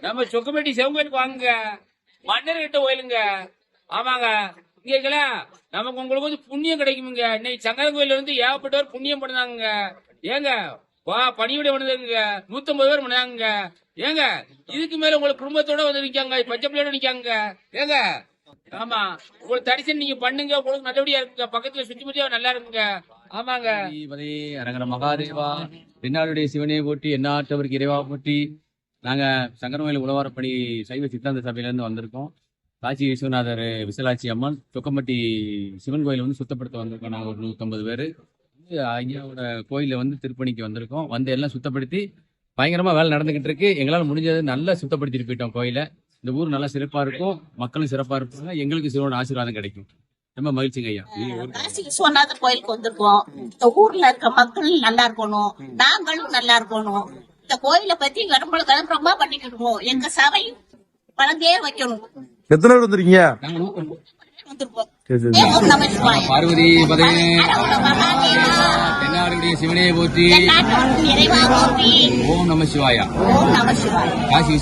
நம்ம சொக்கமேட்டி சிவங்கோயிலுக்கு வாங்க மன்னர் கிட்ட கோயிலுங்க ஆமாங்க. இங்க நமக்கு உங்களுக்கு வந்து புண்ணியம் கிடைக்குமுங்க. இன்னைக்கு சங்கரன் கோயில இருந்து ஏகப்பட்டவர் புண்ணியம் பண்ணாங்க ஏங்க வா பணிவிட பண்ணுதுங்க நூத்தம்பது பேர் பண்ணாங்க ஏங்க இதுக்கு மேல உங்களுக்கு குடும்பத்தோட வந்து நிக்காங்க. பச்சை பிள்ளையோட நிக்காங்க. ஏங்க ஆமா. உங்களுக்கு தரிசனம் நீங்க பண்ணுங்க. உங்களுக்கு நல்லபடியா இருக்குங்க. பக்கத்துல சுத்தி முத்தியா நல்லா இருக்குங்க. ஆமாங்க. அரங்கர மகாதேவா. தென்னாடுடைய சிவனே போட்டி எந்நாட்டவருக்கு இறைவா போட்டி நாங்கள் சங்கரமயில் உழவாரப்படி சைவ சித்தாந்த சபையிலேருந்து வந்திருக்கோம். காசி விஸ்வநாதர் விசலாட்சி அம்மன் சொக்கம்பட்டி சிவன் கோயில் வந்து சுத்தப்படுத்த வந்திருக்கோம் நாங்கள் ஒரு நூத்தம்பது பேர். ஐயாவோட கோயிலில் வந்து திருப்பணிக்கு வந்திருக்கோம். வந்து எல்லாம் சுத்தப்படுத்தி பயங்கரமாக வேலை நடந்துக்கிட்டு இருக்கு. எங்களால் முடிஞ்சது நல்லா சுத்தப்படுத்திட்டு போயிட்டோம் கோயிலை. இந்த ஊர் நல்லா சிறப்பாக இருக்கும். மக்களும் சிறப்பாக இருப்பாங்க. எங்களுக்கு சிவனோட ஆசீர்வாதம் கிடைக்கும். ரொம்ப மகிழ்ச்சிங்க ஐயா. காசி விஸ்வநாதர் கோயிலுக்கு வந்திருக்கோம். இந்த ஊர்ல இருக்க மக்கள் நல்லா இருக்கணும். நாங்களும் நல்லா இருக்கணும். இந்த கோயிலை பத்தி வரும்போது கிளம்புறமா பண்ணிக்கிடுவோம் எங்க சபை வளர்ந்தே வைக்கணும். எத்தனை பேர் வந்திருக்கீங்க. பார்வதி பதே. தென்னாடுடைய சிவனே போற்றி. ஓம் நம சிவாயா. காசி